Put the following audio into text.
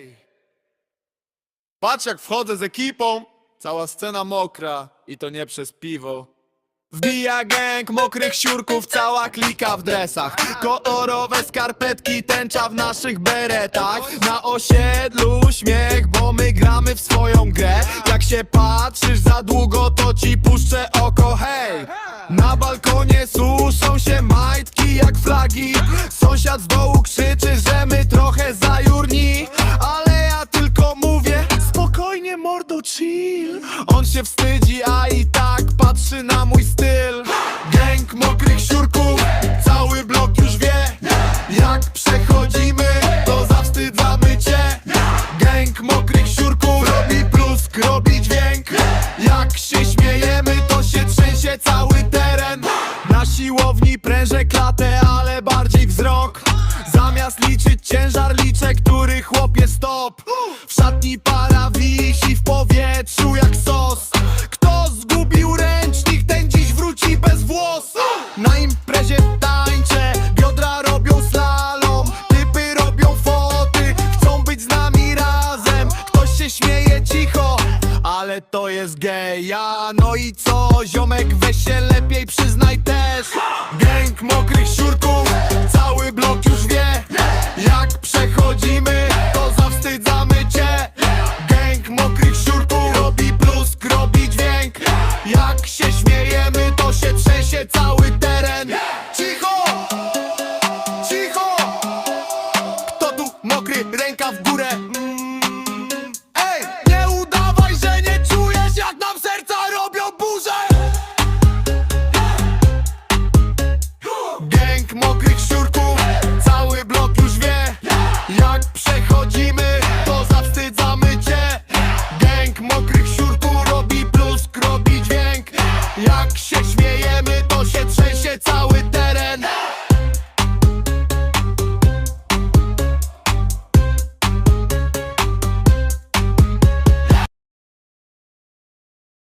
Ej! Patrz jak wchodzę z ekipą, cała scena mokra i to nie przez piwo. Wbija gang mokrych siurków, cała klika w dresach. Kolorowe skarpetki, tęcza w naszych beretach. Na osiedlu śmiech, bo my gramy w swoją grę. Jak się patrzysz za długo, to ci puszczę oko, hej! Na balkonie suszą się majtki jak flagi. Sąsiad z dołu krzyczy, że my się wstydzi, a i tak patrzy na mój styl. Gang mokrych siurków, cały blok już wie Jak przechodzimy, to zawstydzamy cię. Gang mokrych siurków, robi plusk, robi dźwięk. Jak się śmiejemy, to się trzęsie cały teren. Na siłowni prężę klatę, ale bardziej wzrok. Zamiast liczyć ciężar, liczę, który chłopie stop. W szatni para wisi ale to jest geja No i co, ziomek, weź się lepiej przyznaj też. Gang mokrych siurków, cały blok już wie Jak przechodzimy, to zawstydzamy cię. Gang mokrych siurków, robi plusk, robi dźwięk. Jak się śmiejemy, to się trzęsie cały teren. Cicho, cicho! Kto tu mokry, ręka w górę Jak się śmiejemy, to się trzęsie cały